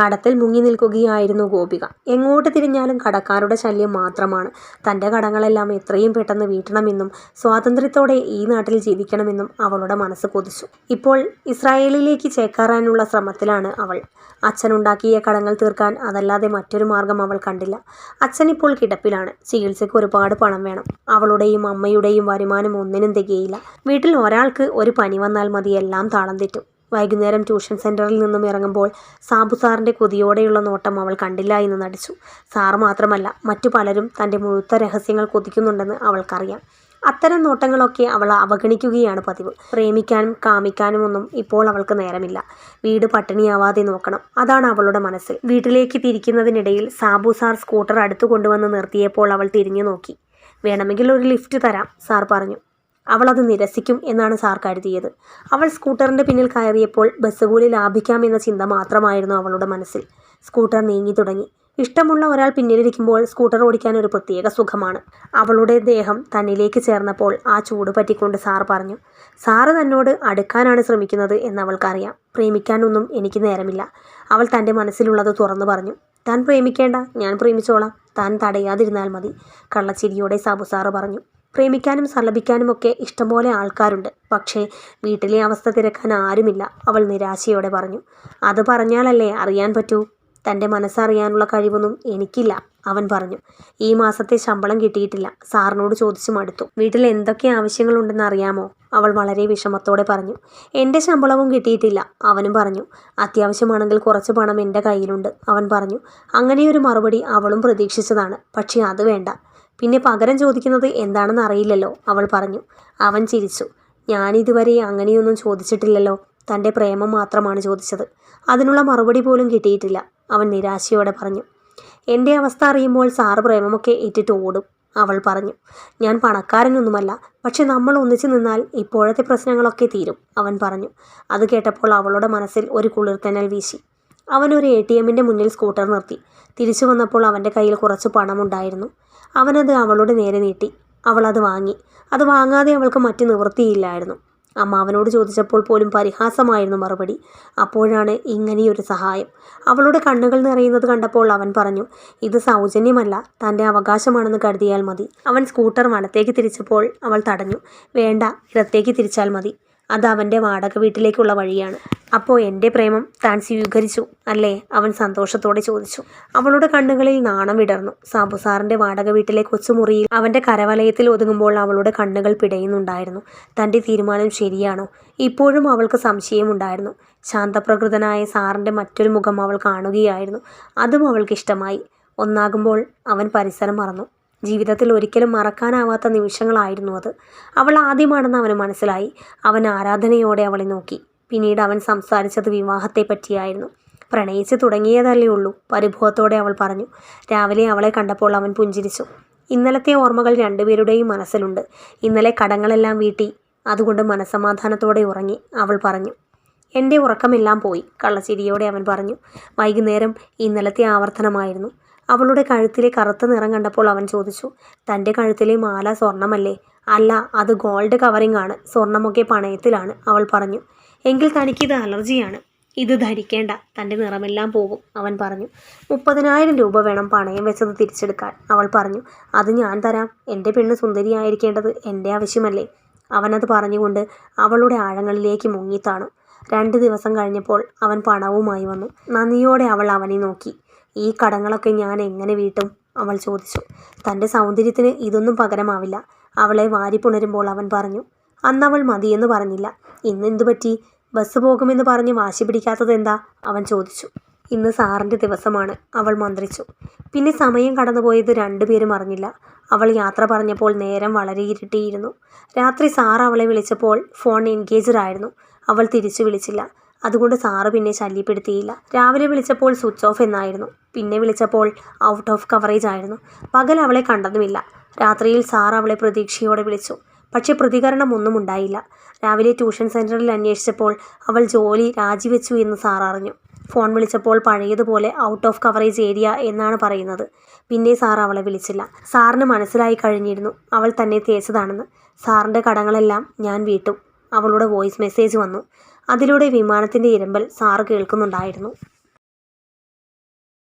കടത്തിൽ മുങ്ങി നിൽക്കുകയായിരുന്നു ഗോപിക. എങ്ങോട്ട് തിരിഞ്ഞാലും കടക്കാരുടെ ശല്യം മാത്രമാണ്. തന്റെ കടങ്ങളെല്ലാം എത്രയും പെട്ടെന്ന് വീട്ടണമെന്നും സ്വാതന്ത്ര്യത്തോടെ ഈ നാട്ടിൽ ജീവിക്കണമെന്നും അവളുടെ മനസ്സ് കൊതിച്ചു. ഇപ്പോൾ ഇസ്രായേലിലേക്ക് ചേക്കാറാനുള്ള ശ്രമത്തിലാണ് അവൾ. അച്ഛനുണ്ടാക്കിയ കടങ്ങൾ തീർക്കാൻ അതല്ലാതെ മറ്റൊരു മാർഗം അവൾ കണ്ടില്ല. അച്ഛൻ ഇപ്പോൾ കിടപ്പിലാണ്. ചികിത്സയ്ക്ക് ഒരുപാട് പണം വേണം. അവളുടെയും അമ്മയുടെയും വരുമാനം ഒന്നിനും തികയില്ല. വീട്ടിൽ ഒരാൾക്ക് ഒരു പനി വന്നാൽ മതി. എല്ലാം താളം തെറ്റും. വൈകുന്നേരം ട്യൂഷൻ സെന്ററിൽ നിന്നും ഇറങ്ങുമ്പോൾ സാബു സാറിന്റെ കൊതിയോടെയുള്ള നോട്ടം അവൾ കണ്ടില്ല എന്ന് നടിച്ചു. സാർ മാത്രമല്ല മറ്റു പലരും തന്റെ മുഴുത്ത രഹസ്യങ്ങൾ കൊതിക്കുന്നുണ്ടെന്ന് അവൾക്കറിയാം. അത്തരം നോട്ടങ്ങളൊക്കെ അവൾ അവഗണിക്കുകയാണ് പതിവ്. പ്രേമിക്കാനും കാമിക്കാനും ഒന്നും ഇപ്പോൾ അവൾക്ക് നേരമില്ല. വീട് പട്ടിണിയാവാതെ നോക്കണം. അതാണ് അവളുടെ മനസ്സിൽ വീട്ടിലേക്ക് തിരിക്കുന്നതിനിടയിൽ സാബു സാർ സ്കൂട്ടർ അടുത്തു കൊണ്ടുവന്ന് നിർത്തിയപ്പോൾ അവൾ തിരിഞ്ഞു നോക്കി. വേണമെങ്കിൽ ഒരു ലിഫ്റ്റ് തരാം സാർ പറഞ്ഞു. അവൾ അത് നിരസിക്കും എന്നാണ് സാർ കരുതിയത്. അവൾ സ്കൂട്ടറിന്റെ പിന്നിൽ കയറിയപ്പോൾ ബസ് കൂലി ലാഭിക്കാമെന്ന ചിന്ത മാത്രമായിരുന്നു അവളുടെ മനസ്സിൽ. സ്കൂട്ടർ നീങ്ങി തുടങ്ങി. ഇഷ്ടമുള്ള ഒരാൾ പിന്നിലിരിക്കുമ്പോൾ സ്കൂട്ടർ ഓടിക്കാൻ ഒരു പ്രത്യേക സുഖമാണ്. അവളുടെ ദേഹം തന്നിലേക്ക് ചേർന്നപ്പോൾ ആ ചൂട് പറ്റിക്കൊണ്ട് സാർ പറഞ്ഞു സാറ് തന്നോട് അടുക്കാനാണ് ശ്രമിക്കുന്നത് എന്ന് അവൾക്കറിയാം പ്രേമിക്കാനൊന്നും എനിക്ക് നേരമില്ല. അവൾ തന്റെ മനസ്സിലുള്ളത് തുറന്നു പറഞ്ഞു താൻ പ്രേമിക്കേണ്ട ഞാൻ പ്രേമിച്ചോളാം. താൻ തടയാതിരുന്നാൽ മതി കള്ളച്ചിരിയോടെ സാബു സാറ് പറഞ്ഞു. പ്രേമിക്കാനും സല്ലപിക്കാനുമൊക്കെ ഇഷ്ടംപോലെ ആൾക്കാരുണ്ട്. പക്ഷേ വീട്ടിലെ അവസ്ഥ തിരക്കാൻ ആരുമില്ല അവൾ നിരാശയോടെ പറഞ്ഞു. അത് പറഞ്ഞാലല്ലേ അറിയാൻ പറ്റൂ? തന്റെ മനസ്സറിയാനുള്ള കഴിവൊന്നും എനിക്കില്ല അവൻ പറഞ്ഞു. ഈ മാസത്തെ ശമ്പളം കിട്ടിയിട്ടില്ല സാറിനോട് ചോദിച്ചു മടുത്തു. വീട്ടിൽ എന്തൊക്കെ ആവശ്യങ്ങളുണ്ടെന്ന് അറിയാമോ? അവൾ വളരെ വിഷമത്തോടെ പറഞ്ഞു. എന്റെ ശമ്പളവും കിട്ടിയിട്ടില്ല അവനും പറഞ്ഞു. അത്യാവശ്യമാണെങ്കിൽ കുറച്ച് പണം എന്റെ കയ്യിലുണ്ട് അവൻ പറഞ്ഞു. അങ്ങനെയൊരു മറുപടി അവളും പ്രതീക്ഷിച്ചതാണ്. പക്ഷേ അത് വേണ്ട. പിന്നെ പകരം ചോദിക്കുന്നത് എന്താണെന്ന് അറിയില്ലല്ലോ അവൾ പറഞ്ഞു. അവൻ ചിരിച്ചു. ഞാനിതുവരെ അങ്ങനെയൊന്നും ചോദിച്ചിട്ടില്ലല്ലോ. തന്റെ പ്രേമം മാത്രമാണ് ചോദിച്ചത്. അതിനുള്ള മറുപടി പോലും കിട്ടിയിട്ടില്ല അവൻ നിരാശയോടെ പറഞ്ഞു. എന്റെ അവസ്ഥ അറിയുമ്പോൾ സാറ് പ്രേമമൊക്കെ ഇട്ടിട്ട് ഓടും അവൾ പറഞ്ഞു. ഞാൻ പണക്കാരനൊന്നുമല്ല പക്ഷെ നമ്മൾ ഒന്നിച്ചു നിന്നാൽ ഇപ്പോഴത്തെ പ്രശ്നങ്ങളൊക്കെ തീരും അവൻ പറഞ്ഞു. അത് കേട്ടപ്പോൾ അവളുടെ മനസ്സിൽ ഒരു കുളിർത്തനൽ വീശി. അവൻ ഒരു എ ടി എമ്മിന്റെ മുന്നിൽ സ്കൂട്ടർ നിർത്തി. തിരിച്ചു വന്നപ്പോൾ അവന്റെ കയ്യിൽ കുറച്ച് പണമുണ്ടായിരുന്നു. അവനത് അവളോട് നേരെ നീട്ടി. അവൾ അത് വാങ്ങി. അത് വാങ്ങാതെ അവൾക്ക് മറ്റു നിവൃത്തിയില്ലായിരുന്നു. അമ്മ അവനോട് ചോദിച്ചപ്പോൾ പോലും പരിഹാസമായിരുന്നു മറുപടി. അപ്പോഴാണ് ഇങ്ങനെയൊരു സഹായം. അവളുടെ കണ്ണുകൾ നിറയുന്നത് കണ്ടപ്പോൾ അവൻ പറഞ്ഞു ഇത് സൗജന്യമല്ല. തന്റെ അവകാശമാണെന്ന് കരുതിയാൽ മതി. അവൻ സ്കൂട്ടർ വലത്തേക്ക് തിരിച്ചപ്പോൾ അവൾ തടഞ്ഞു. വേണ്ട ഇടത്തേക്ക് തിരിച്ചാൽ മതി. അത് അവന്റെ വാടക വീട്ടിലേക്കുള്ള വഴിയാണ്. അപ്പോൾ എന്റെ പ്രേമം താൻ സ്വീകരിച്ചു അല്ലേ? അവൻ സന്തോഷത്തോടെ ചോദിച്ചു. അവളുടെ കണ്ണുകളിൽ നാണം വിടർന്നു. സാബു സാറിന്റെ വാടക വീട്ടിലെ കൊച്ചുമുറിയിൽ അവന്റെ കരവലയത്തിൽ ഒതുങ്ങുമ്പോൾ അവളുടെ കണ്ണുകൾ പിടയുന്നുണ്ടായിരുന്നു. തന്റെ തീരുമാനം ശരിയാണോ? ഇപ്പോഴും അവൾക്ക് സംശയമുണ്ടായിരുന്നു. ശാന്തപ്രകൃതനായ സാറിന്റെ മറ്റൊരു മുഖം അവൾ കാണുകയായിരുന്നു. അതും അവൾക്ക് ഇഷ്ടമായി ഒന്നാകുമ്പോൾ അവൻ പരിസരം മറന്നു. ജീവിതത്തിൽ ഒരിക്കലും മറക്കാനാവാത്ത നിമിഷങ്ങളായിരുന്നു അത്. അവൾ ആദ്യമാണെന്ന് അവന് മനസ്സിലായി. അവൻ ആരാധനയോടെ അവളെ നോക്കി. പിന്നീട് അവൻ സംസാരിച്ചത് വിവാഹത്തെ പറ്റിയായിരുന്നു. പ്രണയിച്ച് തുടങ്ങിയതല്ലേ ഉള്ളൂ പരിഭവത്തോടെ അവൾ പറഞ്ഞു. രാവിലെ അവളെ കണ്ടപ്പോൾ അവൻ പുഞ്ചിരിച്ചു. ഇന്നലത്തെ ഓർമ്മകൾ രണ്ടുപേരുടെയും മനസ്സിലുണ്ട്. ഇന്നലെ കടങ്ങളെല്ലാം വീട്ടി. അതുകൊണ്ട് മനസ്സമാധാനത്തോടെ ഉറങ്ങി അവൾ പറഞ്ഞു. എന്റെ ഉറക്കമെല്ലാം പോയി കള്ളച്ചിരിയോടെ അവൻ പറഞ്ഞു. വൈകുന്നേരം ഇന്നലത്തെ ആവർത്തനമായിരുന്നു. അവളുടെ കഴുത്തിലെ കറുത്ത നിറം കണ്ടപ്പോൾ അവൻ ചോദിച്ചു തന്റെ കഴുത്തിലെ മാല സ്വർണമല്ലേ? അല്ല അത് ഗോൾഡ് കവറിംഗ് ആണ് സ്വർണമൊക്കെ പണയത്തിലാണ് അവൾ പറഞ്ഞു. എങ്കിൽ തനിക്കിത് അലർജിയാണ്. ഇത് ധരിക്കേണ്ട തന്റെ നിറമെല്ലാം പോകും അവൻ പറഞ്ഞു. മുപ്പതിനായിരം രൂപ വേണം പണയം വെച്ചത് തിരിച്ചെടുക്കാൻ അവൾ പറഞ്ഞു. അത് ഞാൻ തരാം. എന്റെ പെണ്ണ് സുന്ദരിയായിരിക്കേണ്ടത് എന്റെ ആവശ്യമല്ലേ? അവനത് പറഞ്ഞുകൊണ്ട് അവളുടെ ആഴങ്ങളിലേക്ക് മുങ്ങിത്താണു. രണ്ട് ദിവസം കഴിഞ്ഞപ്പോൾ അവൻ പണവുമായി വന്നു. നന്ദിയോടെ അവൾ അവനെ നോക്കി. ഈ കടങ്ങളൊക്കെ ഞാൻ എങ്ങനെ വീട്ടും? അവൾ ചോദിച്ചു. തന്റെ സൗന്ദര്യത്തിന് ഇതൊന്നും പകരമാവില്ല. അവളെ വാരിപ്പുണരുമ്പോൾ അവൻ പറഞ്ഞു അന്നവൾ മതിയെന്ന് പറഞ്ഞില്ല. ഇന്ന് എന്തു പറ്റി? ബസ് പോകുമെന്ന് പറഞ്ഞ് വാശി പിടിക്കാത്തത് എന്താ? അവൻ ചോദിച്ചു. ഇന്ന് സാറിന്റെ ദിവസമാണ് അവൾ മന്ത്രിച്ചു. പിന്നെ സമയം കടന്നുപോയത് രണ്ടുപേരും അറിഞ്ഞില്ല. അവൾ യാത്ര പറഞ്ഞപ്പോൾ നേരം വളരെ ഇരുട്ടിയിരുന്നു. രാത്രി സാർ അവളെ വിളിച്ചപ്പോൾ ഫോൺ എൻഗേജഡ് ആയിരുന്നു അവൾ തിരിച്ചു വിളിച്ചില്ല. അതുകൊണ്ട് സാറ് പിന്നെ ശല്യപ്പെടുത്തിയില്ല. രാവിലെ വിളിച്ചപ്പോൾ സ്വിച്ച് ഓഫ് എന്നായിരുന്നു. പിന്നെ വിളിച്ചപ്പോൾ ഔട്ട് ഓഫ് കവറേജ് ആയിരുന്നു. പകൽ അവളെ കണ്ടതുമില്ല. രാത്രിയിൽ സാർ അവളെ പ്രതീക്ഷയോടെ വിളിച്ചു. പക്ഷേ പ്രതികരണം ഒന്നും ഉണ്ടായില്ല. രാവിലെ ട്യൂഷൻ സെന്ററിൽ അന്വേഷിച്ചപ്പോൾ അവൾ ജോലി രാജിവെച്ചു എന്ന് സാർ അറിഞ്ഞു. ഫോൺ വിളിച്ചപ്പോൾ പഴയതുപോലെ ഔട്ട് ഓഫ് കവറേജ് ഏരിയ എന്നാണ് പറയുന്നത്. പിന്നെ സാർ അവളെ വിളിച്ചില്ല. സാറിന് മനസ്സിലായി കഴിഞ്ഞിരുന്നു. അവൾ തന്നെ തേച്ചതാണെന്ന്. സാറിന്റെ കടങ്ങളെല്ലാം ഞാൻ വീട്ടും. അവളുടെ വോയിസ് മെസ്സേജ് വന്നു. അതിലൂടെ വിമാനത്തിന്റെ ഇരമ്പൽ സാറ് കേൾക്കുന്നുണ്ടായിരുന്നു